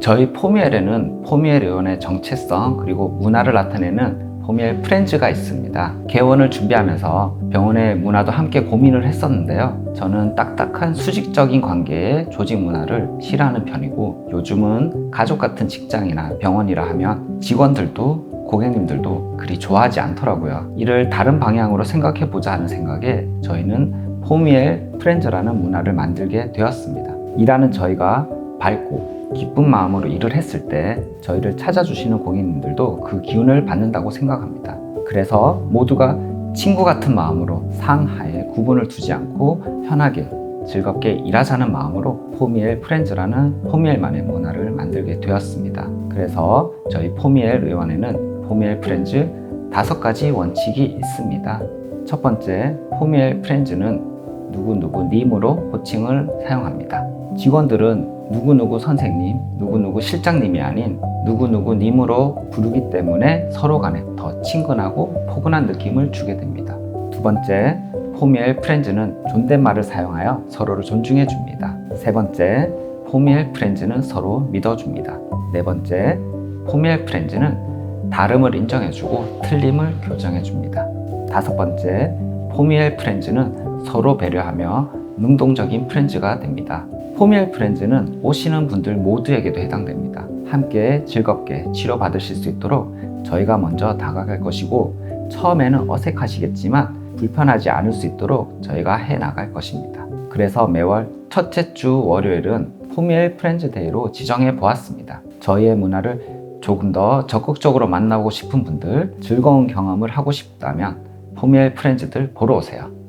저희 포미엘에는 포미엘 의원의 정체성 그리고 문화를 나타내는 포미엘 프렌즈가 있습니다. 개원을 준비하면서 병원의 문화도 함께 고민을 했었는데요. 저는 딱딱한 수직적인 관계의 조직 문화를 싫어하는 편이고 요즘은 가족 같은 직장이나 병원이라 하면 직원들도 고객님들도 그리 좋아하지 않더라고요. 이를 다른 방향으로 생각해 보자 하는 생각에 저희는 포미엘 프렌즈라는 문화를 만들게 되었습니다. 일하는 저희가 밝고 기쁜 마음으로 일을 했을 때 저희를 찾아주시는 고객님들도 그 기운을 받는다고 생각합니다. 그래서 모두가 친구 같은 마음으로 상하에 구분을 두지 않고 편하게 즐겁게 일하자는 마음으로 포미엘 프렌즈라는 포미엘만의 문화를 만들게 되었습니다. 그래서 저희 포미엘 의원에는 포미엘 프렌즈 다섯 가지 원칙이 있습니다. 첫 번째, 포미엘 프렌즈는 누구누구 님으로 호칭을 사용합니다. 직원들은 누구누구 선생님, 누구누구 실장님이 아닌 누구누구 님으로 부르기 때문에 서로 간에 더 친근하고 포근한 느낌을 주게 됩니다. 두 번째, 포미엘 프렌즈는 존댓말을 사용하여 서로를 존중해 줍니다. 세 번째, 포미엘 프렌즈는 서로 믿어줍니다. 네 번째, 포미엘 프렌즈는 다름을 인정해주고 틀림을 교정해줍니다. 다섯 번째, 포미엘 프렌즈는 서로 배려하며 능동적인 프렌즈가 됩니다. 포미엘 프렌즈는 오시는 분들 모두에게도 해당됩니다. 함께 즐겁게 치료받으실 수 있도록 저희가 먼저 다가갈 것이고 처음에는 어색하시겠지만 불편하지 않을 수 있도록 저희가 해 나갈 것입니다. 그래서 매월 첫째 주 월요일은 포미엘 프렌즈 데이로 지정해 보았습니다. 저희의 문화를 조금 더 적극적으로 만나고 싶은 분들, 즐거운 경험을 하고 싶다면 포미엘 프렌즈들 보러 오세요.